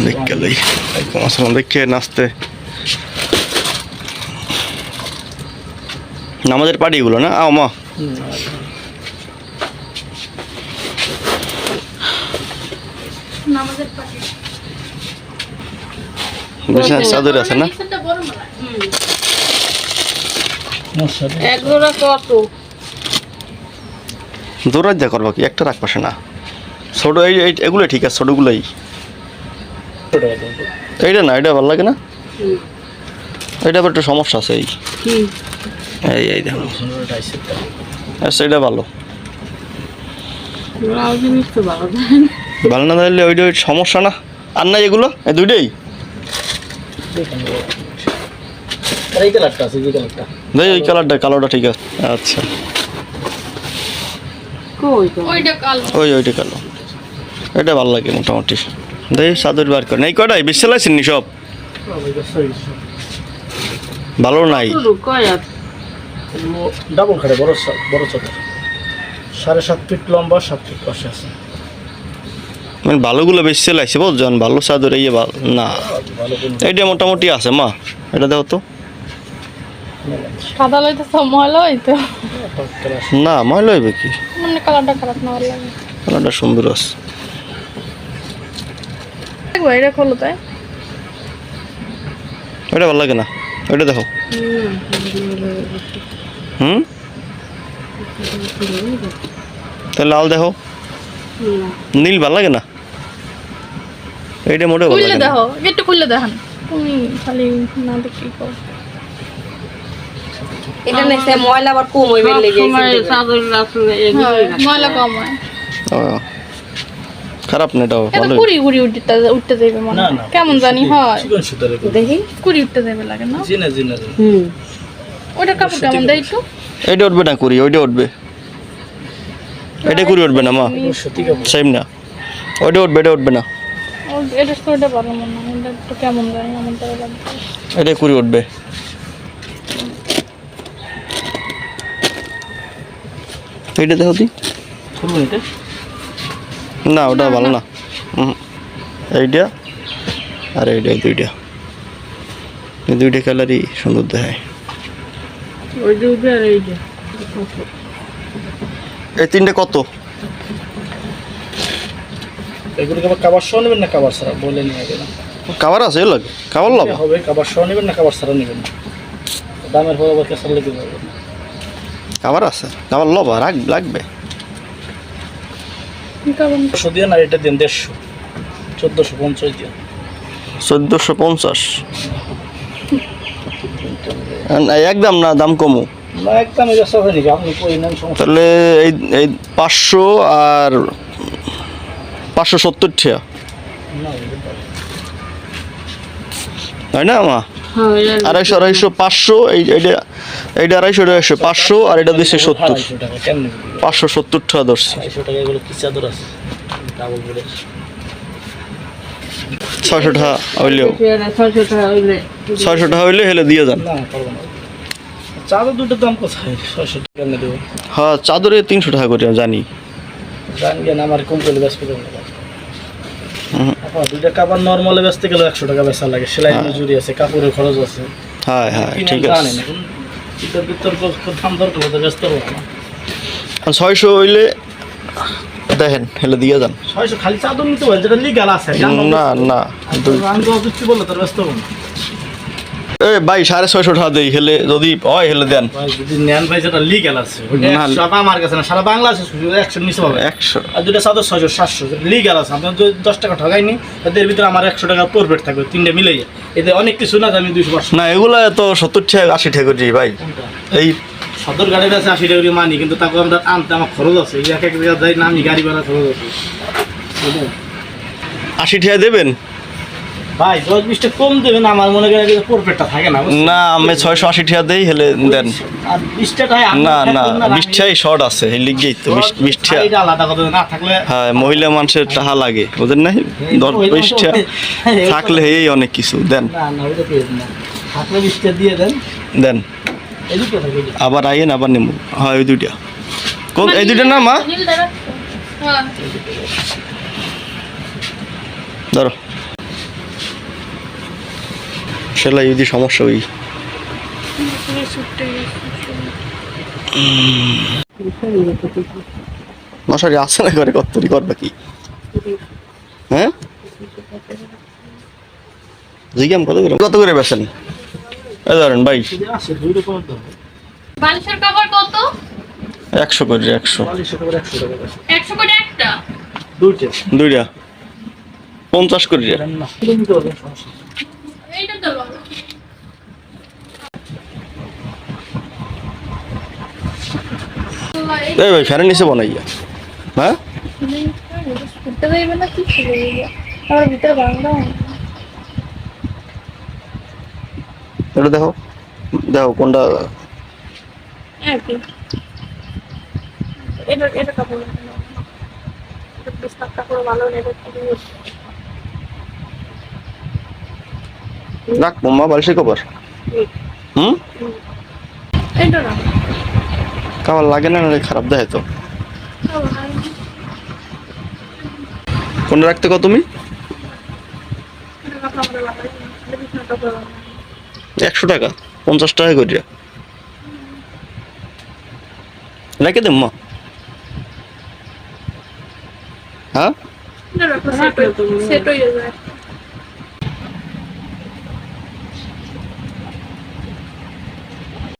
দেখে লই ওয়ালাইকুম আসসালাম দেখে নাচতে নামাজের পার্টিগুলো না আও মা বিছানার চাদর আছে না দৌড়াই যা করবা কি একটা রাখ পাশে না ছোট এই এই- এগুলো ঠিক আছে ছোটগুলোই এইটা না এটা ভালো লাগে না এটা আবার একটু সমস্যা আছে এই। কি এই এই দেখো আচ্ছা এটা ভালো। ভালো না। ভালো। না তাহলে ওইটা ওই সমস্যা না? আর না এগুলো? এই দুইটাই? এই কালারটা আছে যে কালারটা। দেখ ওই কালারটা কালোটা ঠিক আছে। আচ্ছা। ওই ওইটা কালো। এটা ভালো লাগে মোটামুটি। দেখ চাদর বার করেন। এই কটাই? বেশি চালাইছেন নি সব? ভালো নাই। ডাবল খাটে বড় বড় চাদর সাড়ে সাত ফিট লম্বা সাত ফিট পাশে আছে। মানে ভালোগুলো বেশি চালাইছে বুঝছেন? ভালো চাদর এই ভালো না। এইটা মোটামুটি আছে মা। এটা দেখো তো। সাদা লইতে সব ময়লা হইতো না ময়লা হইবে কি? মানে কালারটা খারাপ না লাগে। কালারটা সুন্দর আছে। দেখব এটা খোলো তাই। এটা ভালো লাগে না। ওইটা দেখো। হুম? তাহলে লাল দেখো। নীল ভালো লাগে না? এইটা মোটেও ভালো লাগে দেখো একটু খুললে দেখান। তুমি খালি না দেখি কর? এটা নেছে ময়লা আবার কম হইবে লেগে হ্যাঁ, ময়লা কম হয়। ও, খারাপ না এটাও এটা ভালো কুড়ি কুড়ি উঠতে উঠতে যাবে মনে হয়। কেমন জানি হয়। দেখি কুড়ি উঠতে যাবে লাগে না? জিনা জিনা হুম। ওইটা কাপড় কেমন দেয় একটু? এইটা উঠবে না কুড়ি ওইটা উঠবে। এটা কুড়ি উঠবে না মা। সত্যি কাপড় সেম না। ওইটা উঠবে এটা উঠবে না। এটা তো ওটা ভালো মনে হয় এটা একটু কেমন জানি আমার দ্বারা লাগবে এটা কুড়ি উঠবে। এইটা দেখো দি। খুলুন এটা। না ওটা ভালো না। হুম। এইটা আর এইটা এই দুইটা। এই দুইটা কালারই সুন্দর দেখায়। এই এই তিনটে কত? এগুলো আবার কাবার সহ নেবেন না কাবার ছাড়া? বলে নিয়ে আগে না কাবার আছে এর কাবার লাভ হবে কাবার সহ নেবেন না কাবার ছাড়া নেবেন? দামের পর আবার কেসার লেগে যাবে কাবার আছে কাবার লবা রাখ লাগবে। দিয়ে এটা দিন দেড়শো। চোদ্দোশো পঞ্চাশ চোদ্দোশো পঞ্চাশ। একদম না দাম কমু। না একদম এটা সব হয়নি আপনি কই নেন সমস্যা তাহলে এই এই পাঁচশো আর পাঁচশো সত্তর না, তাই না মা? হ্যাঁ আড়াইশো আড়াইশো পাঁচশো এই এইটা এইটা আড়াইশো এটা আড়াইশো পাঁচশো আর এটা দিচ্ছে সত্তর। টাকা পাঁচশো সত্তর টাকা ধরছে। আড়াইশো টাকা এগুলো কি চাদর আছে? ছয়শো টাকা হইলেও। ছয়শো টাকা হইলে। ছয়শো টাকা হইলে হেলে দিয়ে যান। চাদর দুটোর দাম কোথায়? ছয়শো টাকা দেবো? হ্যাঁ চাদরে তিনশো টাকা করে জানি। জানি না আমার কম করলে ব্যস্ত। এখন দুইটা কাপড় নর্মালে বেচতে গেলে একশো টাকা বেচা লাগে। সেলাই মজুরি আছে কাপড়ের খরচ আছে। হ্যাঁ হ্যাঁ ঠিক আছে। দরকার হতো ব্যস্ত হব না। ছয়শো হইলে দেখেন হেলে দিয়ে যান। ছয়শো খালি চাদর নিতে পারে যেটা লিগাল আছে না না আমি তো অসুস্থ বললে তার ব্যস্ত হব না। এ ভাই সাড়ে ছয়শো টাকা দেই হেলে যদি হয় হেলে দেন। যদি নেন ভাই যেটা লিগাল আছে। না। আমার কাছে না সারা বাংলাদেশে একশো নিচে পাবে। একশো। আর দুটো ছয়শো সাতশো লিগাল আছে। আপনার দশ টাকা ঠগাইনি এদের ভিতরে আমার একশো টাকা প্রফিট থাকবে তিনটে মিলে এতে অনেক কিছু না আমি পাঁচশো। না এগুলো তো সত্তর টাকা আশি টাকা করে ভাই। এই সদর গাড়ির আছে আশি টাকা মানি কিন্তু তাকে আমরা আনতে আমার খরচ আছে। এক এক জায়গা যাই না আমি গাড়ি ভাড়া খরচ আছে। আশি টাকা দেবেন? ভাই দশ বিশটা কম দেবেন আমার মনে করেন প্রফিটটা থাকে না না আমি ছয়শো আশি টাকা দেই হেলে দেন। আর বিশটা টাকা আপনি না না থাকবেন বিশ শর্ট আছে এই লিগেই তো বিশ বিশ টাকা এটা আলাদা কথা না থাকলে হ্যাঁ মহিলা মানুষের টাকা লাগে বুঝেন নাই? দশ বিশ টাকা থাকলে এই অনেক কিছু দেন। না না ওইটা পেয়ে না। থাকলে বিশটা দিয়ে দেন। দেন। এই দুটো থাকে আবার আইয়েন আবার নেব হ্যাঁ ওই দুইটা। কোন এই দুইটা না মা? হ্যাঁ। ধরো। সেলাই যদি সমস্যা ওই মশারি আছে না করে কত করবে কি? হ্যাঁ? জিজ্ঞাম কত করে? কত করে বেছেন এই ধরেন ভাই বালিশের কভার কত? একশো করে একশো। চল্লিশ টাকা একশো টাকা আছে। একশো করে একটা? দুইটা। দুইটা পঞ্চাশ করে। না কিলো নিতে পারবেন সমস্যা নেই। এইটা তো ভালো এই ভাই ফ্যানের নিচে বানাইয়া হ্যাঁ? এটা দেখো দেখো কোনটা। এটা এটা কাপড়। কাপড় ভালো নেবে রাখ মা বালিশের কভার। হুম। এটা না। কাবার লাগে না, নাহলে খারাপ দেয় তো কোনটা রাখতে কত তুমি? একশো টাকা, পঞ্চাশ টাকা করিয়া রেখে দেব মা। হ্যাঁ?